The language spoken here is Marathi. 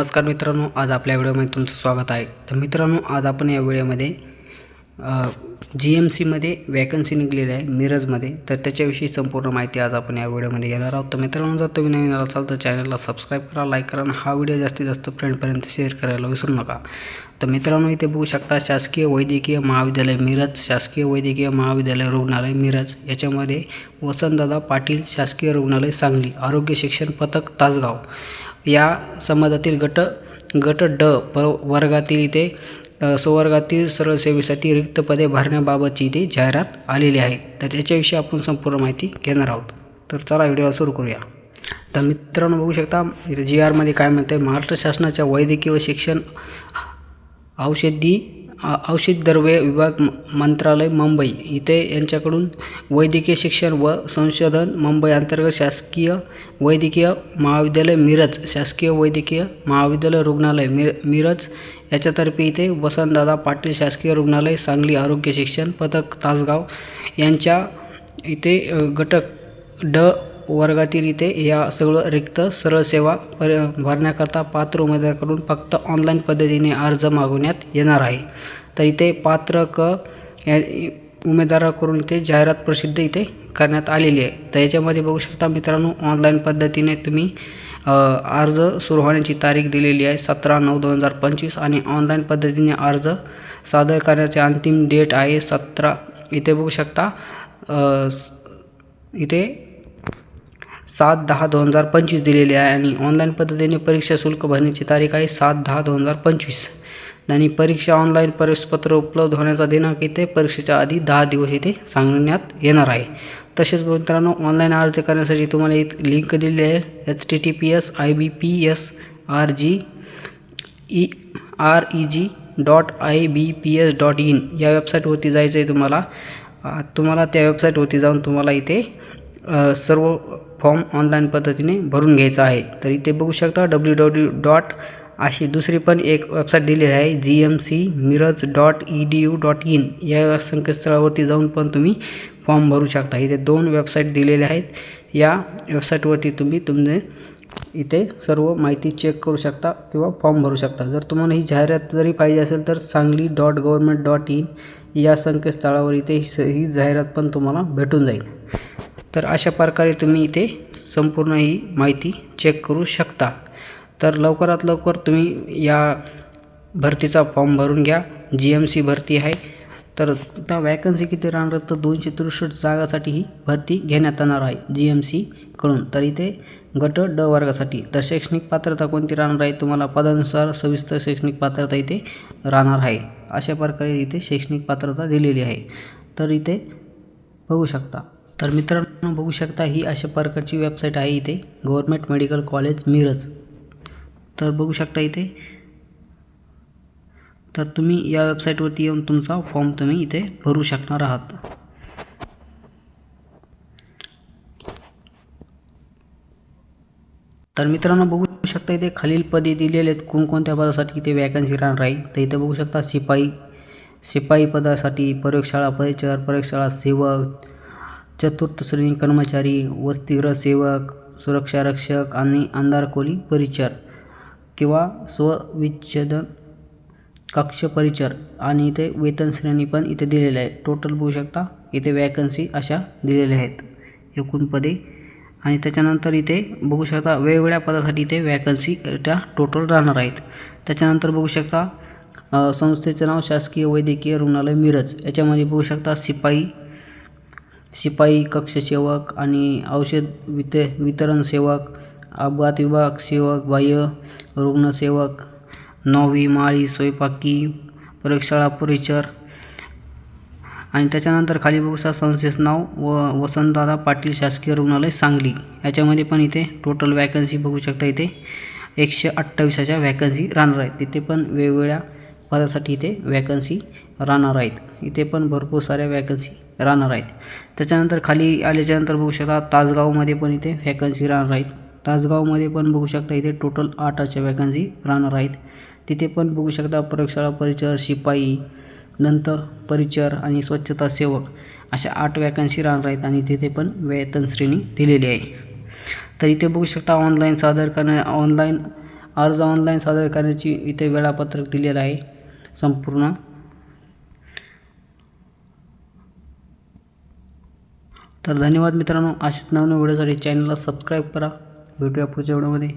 नमस्कार मित्रांनो आज आपल्या व्हिडिओमध्ये तुमचं स्वागत आहे. तर मित्रांनो आज आपण या व्हिडिओमध्ये जी एम सीमध्ये वॅकन्सी निघलेली आहे मिरजमध्ये. तर त्याच्याविषयी संपूर्ण माहिती आज आपण या व्हिडिओमध्ये घेणार आहोत. तर मित्रांनो जर तुम्ही नवीन असाल तर चॅनलला सबस्क्राईब करा लाईक करा आणि हा व्हिडिओ जास्तीत जास्त फ्रेंडपर्यंत शेअर करायला विसरू नका. तर मित्रांनो इथे बघू शकता शासकीय वैद्यकीय महाविद्यालय मिरज शासकीय वैद्यकीय महाविद्यालय रुग्णालय मिरज. याच्यामध्ये वसंतदादा पाटील शासकीय रुग्णालय सांगली आरोग्य शिक्षण पथक तासगाव. या समाजातील गट गट ड प वर्गातील इथे अ, संवर्गातील सरळ सेवेसाठी रिक्त पदे भरण्याबाबतची इथे जाहिरात आलेली आहे. तर त्याच्याविषयी आपण संपूर्ण माहिती घेणार आहोत. तर चला व्हिडिओ सुरू करूया. तर मित्रांनो बघू शकता इथे जी आरमध्ये काय म्हणते महाराष्ट्र शासनाच्या वैद्यकीय व शिक्षण औषधी औषध द्रव्य विभाग म- मंत्रालय मुंबई. इथे यांच्याकडून वैद्यकीय शिक्षण व संशोधन मुंबई अंतर्गत शासकीय वैद्यकीय महाविद्यालय मिरज शासकीय वैद्यकीय महाविद्यालय रुग्णालय मिर मिरज. याच्यातर्फे इथे वसंतदादा पाटील शासकीय रुग्णालय सांगली आरोग्य शिक्षण पथक तासगाव यांच्या इथे घटक ड वर्गातील इथे या सगळं रिक्त सरळ सेवा पर भरण्याकरता पात्र उमेदवाराकडून फक्त ऑनलाईन पद्धतीने अर्ज मागवण्यात येणार आहे. तर इथे पात्र क या उमेदवाराकडून इथे जाहिरात प्रसिद्ध इथे करण्यात आलेली आहे. तर याच्यामध्ये बघू शकता मित्रांनो ऑनलाईन पद्धतीने तुम्ही अर्ज सुरू होण्याची तारीख दिलेली आहे सतरा नऊ दोन हजार पंचवीस आणि ऑनलाईन पद्धतीने अर्ज सादर करण्याची अंतिम डेट आहे सतरा. इथे बघू शकता इथे सात दहा दोन हजार पंचवीस दिलेली आहे आणि ऑनलाईन पद्धतीने परीक्षा शुल्क भरण्याची तारीख आहे सात दहा दोन हजार पंचवीस. आणि परीक्षा ऑनलाईन प्रवेशपत्र उपलब्ध होण्याचा दिनांक इथे परीक्षेच्या आधी दहा दिवस इथे सांगण्यात येणार आहे. तसेच मित्रांनो ऑनलाईन अर्ज करण्यासाठी तुम्हाला एक लिंक दिली आहे. H T T P S I B P S R G E R E G dot I B P S dot in या वेबसाईटवरती जायचं आहे तुम्हाला. तुम्हाला त्या वेबसाईटवरती जाऊन तुम्हाला इथे सर्व फॉर्म ऑनलाईन पद्धतीने भरून घ्यायचा आहे. तर इथे बघू शकता डब्ल्यू डब्ल्यू डॉट अशी दुसरी पण एक वेबसाईट दिलेली आहे G M C Miraj dot E D U dot in या संकेतस्थळावरती जाऊन पण तुम्ही फॉर्म भरू शकता. इथे दोन वेबसाईट दिलेल्या आहेत. या वेबसाईटवरती तुम्ही तुमचे इथे सर्व माहिती चेक करू शकता किंवा फॉर्म भरू शकता. जर तुम्हाला ही जाहिरात जरी पाहिजे असेल तर Sangli dot government dot in या संकेतस्थळावर इथे ही ही जाहिरात पण तुम्हाला भेटून जाईल. तर अशा प्रकारे तुम्ही इथे संपूर्ण ही माहिती चेक करू शकता. तर लवकरात लवकर तुम्ही या भरतीचा फॉर्म भरून घ्या. जी एम सी भरती आहे. तर त्या वॅकन्सी किती राहणार? तर दोनशे त्रेसष्ट जागासाठी ही भरती घेण्यात येणार आहे जी एम सीकडून तर इथे गट ड वर्गासाठी तर शैक्षणिक पात्रता कोणती राहणार आहे? तुम्हाला पदानुसार सविस्तर शैक्षणिक पात्रता इथे राहणार आहे. अशा प्रकारे इथे शैक्षणिक पात्रता दिलेली आहे. तर इथे बघू शकता. तर मित्रांनो बघू शकता ही अशा प्रकारची वेबसाईट आहे इथे. Government medical college Miraj. तर बघू शकता इथे. तर तुम्ही या वेबसाईटवरती येऊन तुमचा फॉर्म तुम्ही इथे भरू शकणार आहात. तर मित्रांनो बघू शकता इथे खालील पदे दिलेले आहेत. कोणकोणत्या पदासाठी इथे वॅकन्सी राहणार आहे? तर इथे बघू शकता शिपाई शिपाई पदासाठी प्रयोगशाळा परिचर प्रयोगशाळा सेवक चतुर्थ श्रेणी कर्मचारी वसतिगृह सेवक सुरक्षा रक्षक आणि अंधारखोली परिचर किंवा स्वविच्छेदन कक्ष परिचर. आणि इथे वेतन श्रेणी पण इथे दिलेले आहे टोटल बघू शकता इथे वॅकन्सी अशा दिलेल्या आहेत. एकूण पदे. आणि त्याच्यानंतर इथे बघू शकता वेगवेगळ्या पदासाठी इथे वॅकन्सी त्या टोटल राहणार आहेत. त्याच्यानंतर बघू शकता संस्थेचं नाव शासकीय वैद्यकीय रुग्णालय मिरज. याच्यामध्ये बघू शकता शिपाई शिपाई कक्षसेवक आणि औषध वित वितरण सेवक अपघात विभाग सेवक बाह्य रुग्णसेवक नववी माळी स्वयंपाकी प्रयोगशाळा परिचर आणि त्याच्यानंतर खाली बघूसा संस्थेचं नाव व वसंतदादा पाटील शासकीय रुग्णालय सांगली. याच्यामध्ये पण इथे टोटल वॅकन्सी बघू शकता इथे एकशे अठ्ठावीसाच्या वॅकन्सी राहणार आहेत. तिथे पण वेगवेगळ्या पदासाठी इथे वॅकन्सी राहणार आहेत. इथे पण भरपूर साऱ्या वॅकन्सी राहणार आहेत. त्याच्यानंतर खाली आल्याच्यानंतर बघू शकता तासगावमध्ये पण इथे वॅकन्सी राहणार आहेत. तासगावमध्ये पण बघू शकता इथे टोटल आठ अशा वॅकन्सी राहणार आहेत. तिथे पण बघू शकता प्रयोगशाळा परिचर शिपाई नंतर परिचर आणि स्वच्छता सेवक अशा आठ वॅकन्सी राहणार आहेत आणि तिथे पण वेतन श्रेणी दिलेली आहे. तर इथे बघू शकता ऑनलाईन सादर करण्या ऑनलाईन अर्ज ऑनलाईन सादर करण्याची इथे वेळापत्रक दिलेलं आहे. संपूर्ण तर धन्यवाद मित्रांनो. असेच नवनवीन व्हिडिओसाठी चॅनलला सबस्क्राईब करा. भेटूया पुढच्या व्हिडिओमध्ये